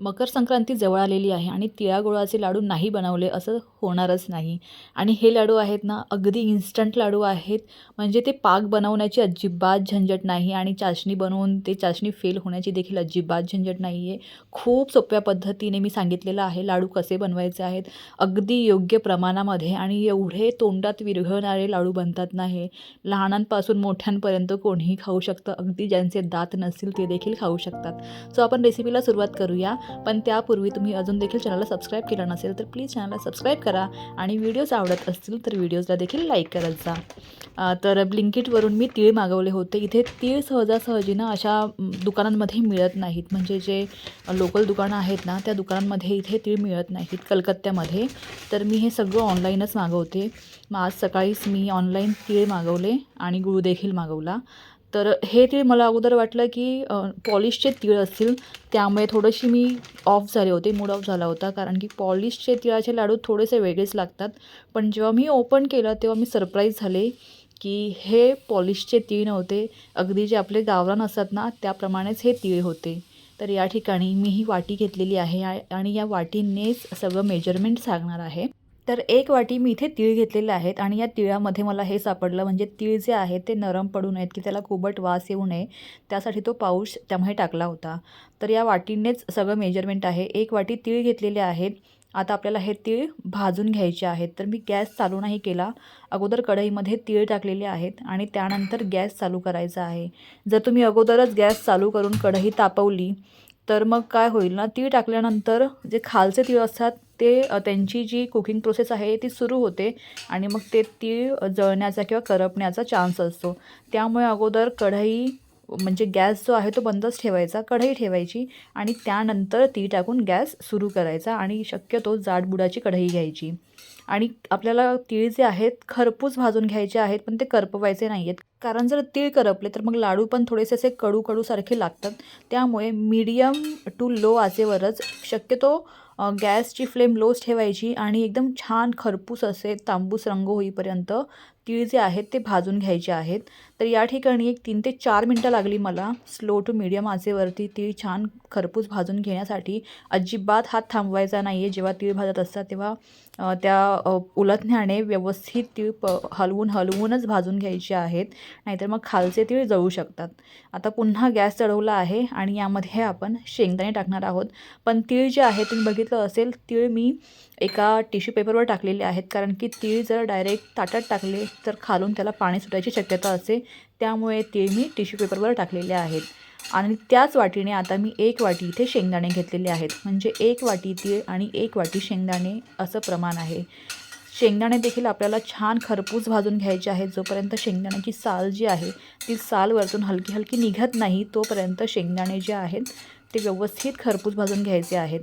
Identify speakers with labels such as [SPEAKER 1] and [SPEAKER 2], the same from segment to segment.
[SPEAKER 1] मकर संक्रांती जवळ आलेली आहे आणि तिळागुळाचे लाडू नाही बनवले असं होणारच नाही. आणि हे लाडू आहेत ना अगदी इन्स्टंट लाडू आहेत. म्हणजे ते पाक बनवण्याची अजिबात झंझट नाही आणि चाचणी बनवून ते चाचणी फेल होण्याची देखील अजिबात झंझट नाही आहे खूप सोप्या पद्धतीने मी सांगितलेलं आहे लाडू कसे बनवायचे आहेत. अगदी योग्य प्रमाणामध्ये आणि एवढे तोंडात विरघळणारे लाडू बनतात नाही लहानांपासून मोठ्यांपर्यंत कोणीही खाऊ शकतं. अगदी ज्यांचे दात नसतील ते देखील खाऊ शकतात. सो आपण रेसिपीला सुरुवात करूया. पण त्यापूर्वी तुम्ही अजून देखील चॅनलला सबस्क्राईब केलं नसेल तर प्लीज चॅनलला सबस्क्राईब करा आणि व्हिडिओज आवडत असतील तर व्हिडिओजला देखील लाईक करत जा. तर ब्लिंकिटवरून मी तीळ मागवले होते. इथे तीळ सहजासहजी ना अशा दुकानांमध्ये मिळत नाहीत. म्हणजे जे लोकल दुकानं आहेत ना त्या दुकानांमध्ये इथे तीळ मिळत नाहीत कलकत्त्यामध्ये. तर मी हे सगळं ऑनलाईनच मागवते. मग आज सकाळीच मी ऑनलाईन तीळ मागवले आणि गुळदेखील मागवला. तर हे तीळ मला अगोदर वाटलं की पॉलिशचे तीळ असतील. त्यामुळे थोडीशी मी ऑफ झाले होते मूड ऑफ झाला होता. कारण की पॉलिशचे तिळाचे लाडू थोडेसे वेगळेच लागतात. पण जेव्हा मी ओपन केलं तेव्हा मी सरप्राईज झाले की हे पॉलिशचे तीळ नव्हते. अगदी जे आपले गावरान असतात ना त्याप्रमाणेच हे तीळ होते. तर या ठिकाणी मी ही वाटी घेतलेली आहे. आणि या वाटीनेच सगळं मेजरमेंट सांगणार आहे. तर एक वाटी मी इथे तीळ घेतलेले आहेत आणि या तिळामध्ये मला हे सापडलं. म्हणजे तीळ जे आहे ते नरम पडू नयेत की त्याला खूपट वास येऊ नये. त्यासाठी तो पाऊस त्यामध्ये टाकला होता. तर या वाटीनेच सगळं मेजरमेंट आहे. एक वाटी तीळ घेतलेले आहेत. आता आपल्याला हे तीळ भाजून घ्यायचे आहेत. तर मी गॅस चालू नाही केला. अगोदर कढईमध्ये तीळ टाकलेले आहेत आणि त्यानंतर गॅस चालू करायचा आहे. जर तुम्ही अगोदरच गॅस चालू करून कढई तापवली तर मग काय होईल ना तीळ टाकल्यानंतर जे खालचे तीळ असतात ते त्यांची जी कुकिंग प्रोसेस आहे ती सुरू होते आणि मग ते तीळ जळण्याचा किंवा करपण्याचा चान्स असतो. त्यामुळे अगोदर कढई म्हणजे गॅस जो आहे तो बंदच ठेवायचा कढई ठेवायची आणि त्यानंतर ती टाकून गॅस सुरू करायचा आणि शक्यतो जाडबुडाची कढई घ्यायची. आणि आपल्याला तीळ जे आहेत खरपूस भाजून घ्यायचे आहेत पण ते करपवायचे नाही आहेत कारण जर तीळ करपले तर मग लाडू पण थोडेसे असे कडू कडूसारखे लागतात. त्यामुळे मीडियम टू लो आचेवरच शक्यतो गॅसची फ्लेम लोच ठेवायची आणि एकदम छान खरपूस असे तांबूस रंग होईपर्यंत तीळ जे आहेत ते भाजून घ्यायचे आहेत. तर या ठिकाणी एक तीन ते चार मिनटं लागली मला स्लो टू मीडियम आचेवरती तीळ छान खरपूस भाजून घेण्यासाठी. अजिबात हात थांबवायचा नाही आहे जेव्हा तीळ भाजत असतात तेव्हा त्या उलथण्याने व्यवस्थित तीळ प हलवून हलवूनच भाजून घ्यायचे आहेत. नाहीतर मग खालचे तीळ जळू शकतात. आता पुन्हा गॅस चढवला आहे आणि यामध्ये आपण शेंगदाणे टाकणार आहोत. पण तीळ जे आहे तुम्ही बघितलं असेल तीळ मी एका टिश्यू पेपरवर टाकलेले आहेत. कारण की तीळ जर डायरेक्ट ताटात टाकले तर खालून त्याला पाणी सुटायची शक्यता असते. त्यामुळे ते मी टिश्यू पेपरवर टाकलेले आहेत. आणि त्याच वाटीने आता मी एक वाटी इथे शेंगदाणे घेतलेले आहेत. म्हणजे एक वाटी तीळ आणि एक वाटी शेंगदाणे असं प्रमाण आहे. शेंगदाणे देखील आपल्याला छान खरपूस भाजून घ्यायचे आहेत. जोपर्यंत शेंगदाण्याची साल जी आहे ती साल वरतून हलकी हलकी निघत नाही तोपर्यंत शेंगदाणे जे आहेत ते व्यवस्थित खरपूस भाजून घ्यायचे आहेत.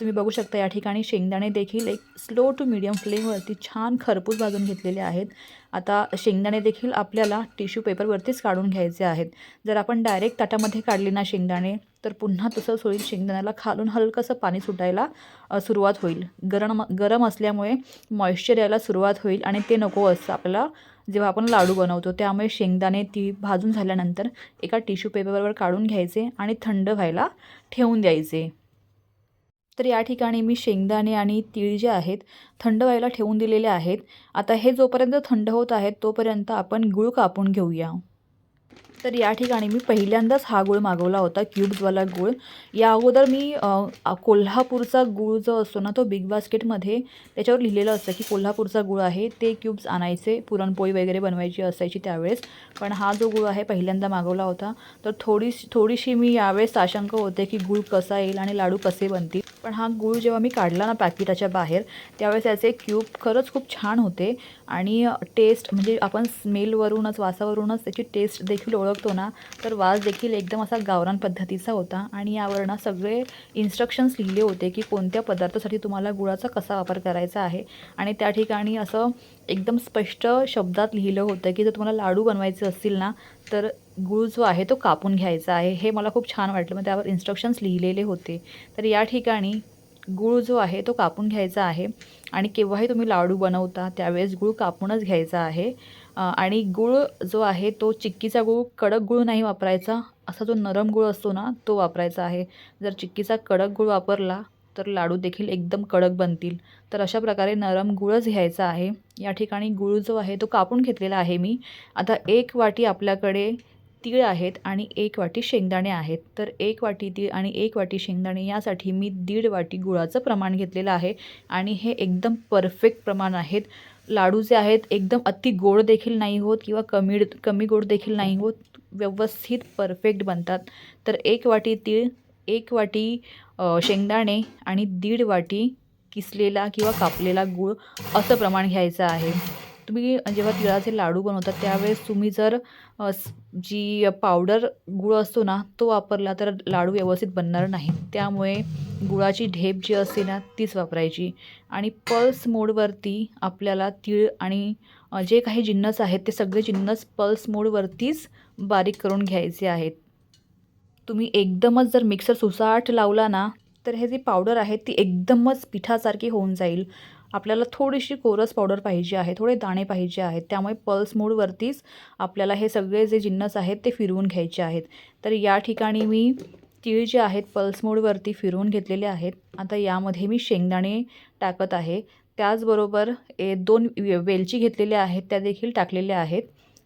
[SPEAKER 1] तुम्ही बघू शकता या ठिकाणी शेंगदाणे देखील एक स्लो टू मीडियम फ्लेमवरती छान खरपूस भाजून घेतलेले आहेत. आता शेंगदाणे देखील आपल्याला टिश्यू पेपरवरतीच काढून घ्यायचे आहेत. जर आपण डायरेक्ट ताटामध्ये काढले ना शेंगदाणे तर पुन्हा तसंच होईल. शेंगदाण्याला खालून हलकंसं पाणी सुटायला सुरुवात होईल. गरम गरम असल्यामुळे मॉइश्चर यायला सुरुवात होईल आणि ते नको असतं आपल्याला जेव्हा आपण लाडू बनवतो त्यामुळे शेंगदाणे ती भाजून झाल्यानंतर एका टिश्यू पेपरवर काढून घ्यायचे आणि थंड व्हायला ठेवून द्यायचे. तर या ठिकाणी मी शेंगदाणे आणि तीळ जे आहेत थंड व्हायला ठेवून दिलेले आहेत. आता हे जोपर्यंत थंड होत आहेत तोपर्यंत आपण गूळ कापून घेऊया. तर या ठिकाणी मी पहिल्यांदाच हा गूळ मागवला होता क्यूब्सवाला गूळ. या अगोदर मी कोल्हापूरचा गूळ जो असतो ना तो बिग बास्केटमध्ये त्याच्यावर लिहिलेलं असतं की कोल्हापूरचा गूळ आहे ते क्यूब्स आणायचे पुरणपोळी वगैरे बनवायची असायची त्यावेळेस. पण हा जो गूळ आहे पहिल्यांदा मागवला होता. तर थोडी थोडीशी मी यावेळेस साशंक होते की गूळ कसा येईल आणि लाडू कसे बनतील. पण हा गूळ जेव्हा मी काढला ना पॅकेटाच्या बाहेर त्यावेळेस त्याचे क्यूब खरंच खूप छान होते. आणि टेस्ट म्हणजे आपण स्मेलवरूनच वासावरूनच त्याची टेस्ट देखील ओळखतो ना तर वास देखील एकदम असा गावरान पद्धतीचा होता. आणि यावर ना सगळे इन्स्ट्रक्शन्स लिहिले होते की कोणत्या पदार्थासाठी तुम्हाला गुळाचा कसा वापर करायचा आहे. आणि त्या ठिकाणी असं एकदम स्पष्ट शब्दात लिहिलं होतं की जर तुम्हाला लाडू बनवायचे असतील ना तर गूळ जो आहे तो कापून घ्यायचा आहे. हे मला खूप छान वाटलं. मग त्यावर इन्स्ट्रक्शन्स लिहिलेले होते. तर या ठिकाणी गूळ जो आहे तो कापून घ्यायचा आहे. आणि केव्हाही तुम्ही लाडू बनवता त्यावेळेस गूळ कापूनच घ्यायचा आहे. आणि गूळ जो आहे तो चिक्कीचा गूळ कडक गूळ नाही वापरायचा. असा जो नरम गूळ असतो ना तो वापरायचा आहे. जर चिक्कीचा कडक गूळ वापरला तर लाडू देखील एकदम कडक बनतील. तर अशा प्रकारे नरम गुळच घ्यायचा आहे. या ठिकाणी गूळ जो आहे तो कापून घेतलेला आहे मी. आता एक वाटी आपल्याकडे तीळ आहेत आणि एक वाटी शेंगदाणे आहेत. तर एक वाटी तीळ आणि एक वाटी शेंगदाणे यासाठी मी दीड वाटी गुळाचं प्रमाण घेतलेलं आहे आणि हे एकदम परफेक्ट प्रमाण आहेत. लाडू जे आहेत एकदम अति गोड देखील नाही होत किंवा कमी कमी गोड देखील नाही होत व्यवस्थित परफेक्ट बनतात. तर एक वाटी तीळ एक वाटी शेंगदाणे आणि दीड वाटी किसलेला किंवा कापलेला गूळ असं प्रमाण घ्यायचं आहे. तुम्ही जेव्हा तिळाचे लाडू बनवतात त्यावेळेस तुम्ही जर जी पावडर गुळ असतो ना तो वापरला तर लाडू व्यवस्थित बनणार नाही. त्यामुळे गुळाची ढेप जी असते ना तीच वापरायची. आणि पल्स मोडवरती आपल्याला तीळ आणि जे काही जिन्नस आहेत ते सगळे जिन्नस पल्स मोडवरतीच बारीक करून घ्यायचे आहेत. तुम्ही एकदमच जर मिक्सर सुसाट लावला ना तर हे जी पावडर आहे ती एकदमच पिठासारखी होऊन जाईल. आपल्याला थोडीशी कोरस पावडर पाहिजे आहे थोडे दाणे पाहिजे आहेत. त्यामुळे पल्स मोडवरतीच आपल्याला हे सगळे जे जिन्नस आहेत ते फिरवून घ्यायचे आहेत. तर या ठिकाणी मी तीळ जे आहेत पल्स मोडवरती फिरवून घेतलेले आहेत. आता यामध्ये मी शेंगदाणे टाकत आहे. त्याचबरोबर ए दोन वेलची घेतलेल्या आहेत त्या देखील टाकलेल्या आहेत.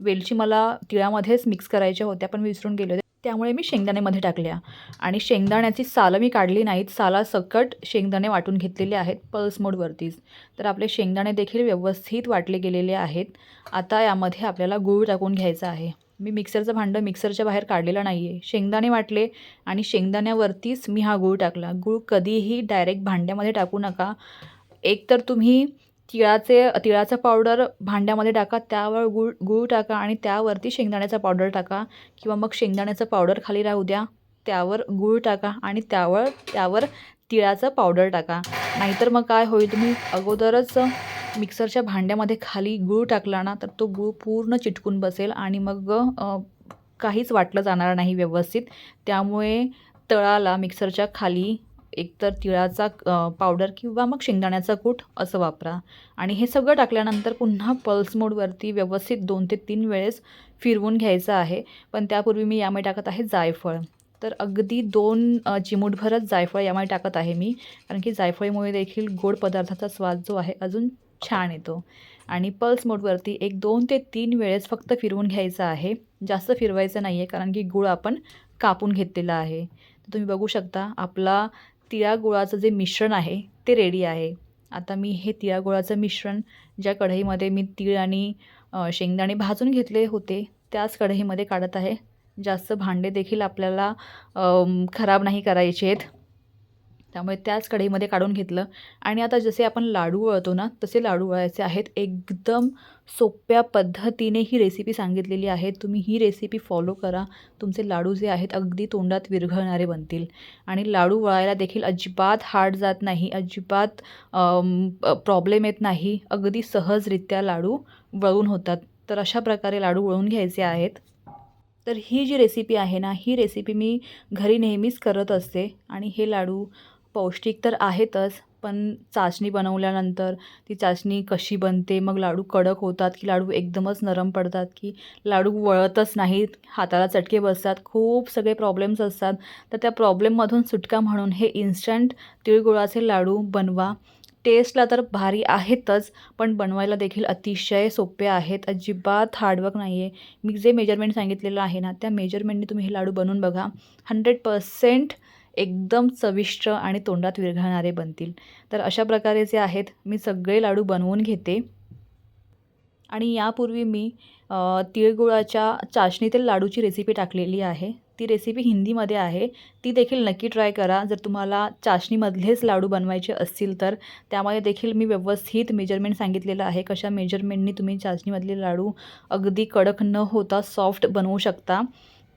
[SPEAKER 1] वेलची मला तिळामध्येच मिक्स करायच्या होत्या पण विसरून गेले होते. त्यामुळे मी शेंगदाण्यामध्ये टाकल्या. आणि शेंगदाण्याची सालं मी काढली नाहीत. सालासकट शेंगदाणे वाटून घेतलेले आहेत पल्स मोडवरतीच तर आपले शेंगदाणे देखील व्यवस्थित वाटले गेलेले आहेत. आता यामध्ये आपल्याला गूळ टाकून घ्यायचा आहे. मी मिक्सरचं भांडं मिक्सरच्या बाहेर काढलेलं नाही आहे शेंगदाणे वाटले आणि शेंगदाण्यावरतीच मी हा गूळ टाकला. गूळ कधीही डायरेक्ट भांड्यामध्ये टाकू नका. एकतर तुम्ही तिळाचे तिळाचं पावडर भांड्यामध्ये टाका त्यावर गूळ गूळ टाका आणि त्यावरती शेंगदाण्याचा पावडर टाका किंवा मग शेंगदाण्याचं पावडर खाली राहू द्या त्यावर गूळ टाका आणि त्यावर त्यावर तिळाचं पावडर टाका. नाहीतर मग काय होईल तुम्ही अगोदरच मिक्सरच्या भांड्यामध्ये खाली गूळ टाकला ना तर तो गूळ पूर्ण चिटकून बसेल आणि मग काहीच वाटलं जाणार नाही व्यवस्थित. त्यामुळे तळाला मिक्सरच्या खाली एकतर तिळाचा पावडर किंवा मग शेंगदाण्याचा कूट असं वापरा. आणि हे सगळं टाकल्यानंतर पुन्हा पल्स मोडवरती व्यवस्थित दोन ते तीन वेळेस फिरवून घ्यायचं आहे. पण त्यापूर्वी मी यामध्ये टाकत आहे जायफळ. तर अगदी दोन चिमूटभरच जायफळ यामध्ये टाकत आहे मी. कारण की जायफळीमुळे देखील गोड पदार्थाचा स्वाद जो आहे अजून छान येतो. आणि पल्स मोडवरती एक दोन ते तीन वेळेस फक्त फिरवून घ्यायचं आहे. जास्त फिरवायचं नाही आहे कारण की गुळ आपण कापून घेतलेला आहे. तर तुम्ही बघू शकता आपला तिळागुळाचं जे मिश्रण आहे ते रेडी आहे. आता मी हे तिळागुळाचं मिश्रण ज्या कढईमध्ये मी तीळ आणि शेंगदाणे भाजून घेतले होते त्याच कढईमध्ये काढत आहे. जास्त भांडे देखील आपल्याला खराब नाही करायचे आहेत. त्यामुळे त्याच कढईमध्ये काढून घेतलं. आणि आता जसे आपण लाडू वळतो ना तसे लाडू वळायचे आहेत. एकदम सोप्या पद्धतीने ही रेसिपी सांगितलेली आहे. तुम्ही ही रेसिपी फॉलो करा. तुमचे लाडू जे आहेत अगदी तोंडात विरघळणारे बनतील. आणि लाडू वळायला देखील अजिबात हार्ड जात नाही. अजिबात प्रॉब्लेम येत नाही. अगदी सहजरित्या लाडू वळून होतात. तर अशा प्रकारे लाडू वळून घ्यायचे आहेत. तर ही जी रेसिपी आहे ना ही रेसिपी मी घरी नेहमीच करत असते. आणि हे लाडू पौष्टिक तर आहेतच पण चाचणी बनवल्यानंतर ती चाचणी कशी बनते? मग लाडू कडक होतात की लाडू एकदमच नरम पडतात की लाडू वळतच नाहीत? हाताला चटके बसतात खूप सगळे प्रॉब्लेम्स असतात. तर त्या प्रॉब्लेममधून सुटका म्हणून हे इन्स्टंट तिळगुळाचे लाडू बनवा. टेस्टला तर भारी आहेतच पण बनवायला देखील अतिशय सोपे आहेत. अजिबात हार्डवर्क नाही आहे मी जे मेजरमेंट सांगितलेलं आहे ना त्या मेजरमेंटने तुम्ही हे लाडू बनवून बघा. हंड्रेड पर्सेंट एकदम चविष्ट आणि तोंडात विरघळणारे बनतील. तर अशा प्रकारे जे आहेत मी सगळे लाडू बनवून घेते. आणि यापूर्वी मी तिळगुळाच्या चाशणीतील लाडूची रेसिपी टाकलेली आहे. ती रेसिपी हिंदीमध्ये आहे. ती देखील नक्की ट्राय करा. जर तुम्हाला चाशणीमधलेच लाडू बनवायचे असतील तर त्यामुळे देखील मी व्यवस्थित मेजरमेंट सांगितलेलं आहे. कशा मेजरमेंटनी तुम्ही चाशणीमधले लाडू अगदी कडक न होता सॉफ्ट बनवू शकता.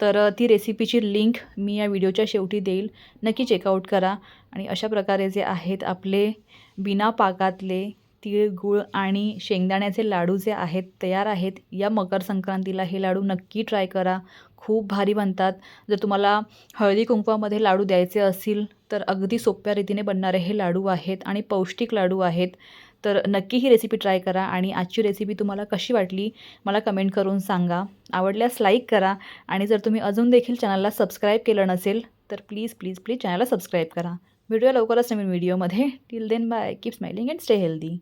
[SPEAKER 1] तर ती रेसिपीची लिंक मी या व्हिडिओच्या शेवटी देईल. नक्की चेकआउट करा. आणि अशा प्रकारे जे आहेत आपले बिना पाकातले तीळ गूळ आणि शेंगदाण्याचे लाडू जे आहेत तयार आहेत या मकर संक्रांतीला हे लाडू नक्की ट्राय करा. खूप भारी बनतात. जर तुम्हाला हळदी कुंकवामध्ये लाडू द्यायचे असतील तर अगदी सोप्या रीतीने बनणारे हे लाडू आहेत आणि पौष्टिक लाडू आहेत. तर नक्की ही रेसिपी ट्राय करा आणि आजची रेसिपी तुम्हाला कशी वाटली मला कमेंट करून सांगा. आवडल्यास लाईक करा आणि जर तुम्ही अजून देखील चॅनलला सबस्क्राईब केलं नसेल तर प्लीज प्लीज प्लीज चॅनलला सबस्क्राईब करा. व्हिडिओ लवकरच नवीन व्हिडिओमध्ये till then bye keep smiling and stay healthy